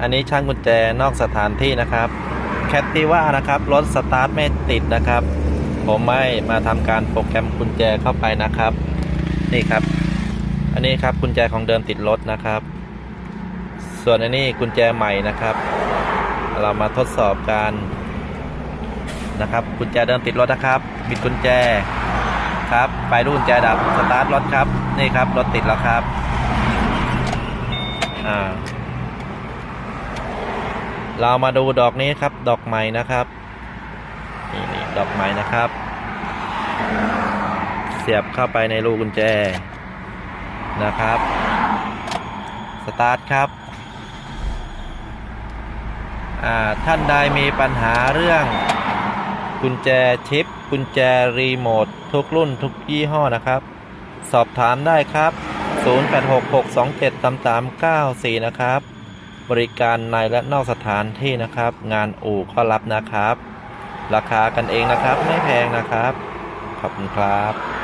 อันนี้ช่างกุญแจนอกสถานที่นะครับแคตติว่านะครับรถสตาร์ทไม่ติดนะครับ ผมไม่มาทำการโปรแกรมกุญแจเข้าไปนะครับ นี่ครับ อันนี้ครับกุญแจของเดิมติดรถนะครับ ส่วนอันนี้กุญแจใหม่นะครับ เรามาทดสอบการนะครับกุญแจเดิมติดรถนะครับ บิดกุญแจครับไฟลูกกุญแจดับสตาร์ทรถครับ นี่ครับรถติดแล้วครับอ่า เรามาดูดอกนี้ครับ ดอกใหม่นะครับนี่นี่ดอกใหม่นะครับ เสียบเข้าไปในรูกุญแจนะครับ สตาร์ทครับท่านใดมีปัญหาเรื่องกุญแจชิป กุญแจรีโมททุกรุ่นทุกยี่ห้อนะครับ สอบถามได้ครับ 0866273394 นะครับ บริการในและนอกสถานที่นะครับ งานอู่ก็รับนะครับ ราคากันเองนะครับไม่แพงนะครับ ขอบคุณครับ